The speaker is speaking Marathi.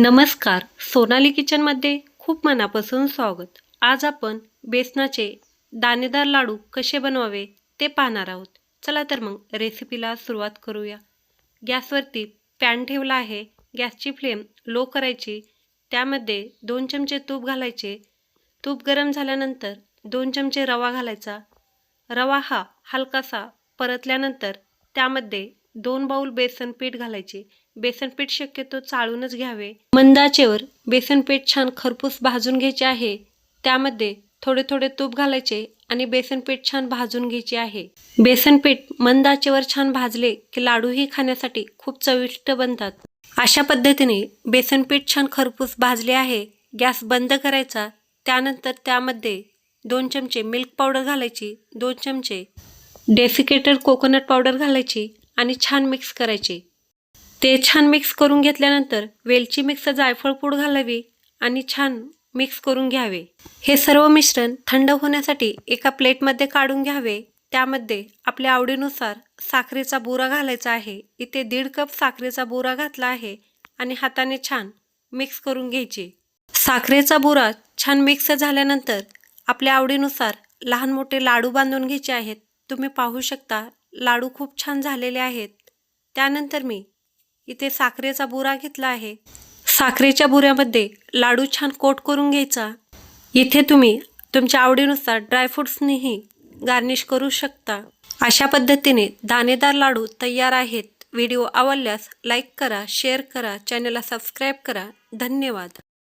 नमस्कार सोनाली किचनमध्ये खूप मनापासून स्वागत. आज आपण बेसनाचे दाणेदार लाडू कसे बनवावे ते पाहणार आहोत. चला तर मग रेसिपीला सुरुवात करूया. गॅसवरती पॅन ठेवला आहे. गॅसची फ्लेम लो करायची. त्यामध्ये दोन चमचे तूप घालायचे. तूप गरम झाल्यानंतर दोन चमचे रवा घालायचा. रवा हा हलकासा परतल्यानंतर त्यामध्ये दोन बाऊल बेसन पीठ घालायचे. बेसन पीठ शक्यतो चाळूनच घ्यावे. मंदाचेवर बेसन पीठ छान खरपूस भाजून घ्यायचे आहे. त्यामध्ये थोडे थोडे तूप घालायचे आणि बेसन पीठ छान भाजून घ्यायचे आहे. बेसन पीठ मंद आचेवर छान भाजले की लाडूही खाण्यासाठी खूप चविष्ट बनतात. अशा पद्धतीने बेसन पीठ छान खरपूस भाजले आहे. गॅस बंद करायचा. त्यानंतर त्यामध्ये दोन चमचे मिल्क पावडर घालायची. दोन चमचे डेसिकेटेड कोकोनट पावडर घालायची. आणि छान मिक्स करायचे. ते छान मिक्स करून घेतल्यानंतर वेलची मिक्स जायफळ पूड घालावी आणि छान मिक्स करून घ्यावे. हे सर्व मिश्रण थंड होण्यासाठी एका प्लेटमध्ये काढून घ्यावे. त्यामध्ये आपल्या आवडीनुसार साखरेचा बुरा घालायचा आहे. इथे दीड कप साखरेचा बुरा घातला आहे आणि हाताने छान मिक्स करून घ्यायचे. साखरेचा बुरा छान मिक्स झाल्यानंतर आपल्या आवडीनुसार लहान मोठे लाडू बांधून घ्यायचे आहेत. तुम्ही पाहू शकता लाडू खूप छान झालेले आहेत. त्यानंतर मी इथे साखरेचा बुरा घेतला आहे. साखरेच्या बुऱ्यामध्ये लाडू छान कोट करून घ्यायचा. इथे तुम्ही तुमच्या आवडीनुसार ड्रायफ्रुट्सनीही गार्निश करू शकता. अशा पद्धतीने दाणेदार लाडू तयार आहेत. व्हिडिओ आवडल्यास लाईक करा शेअर करा चॅनलला सबस्क्राईब करा. धन्यवाद.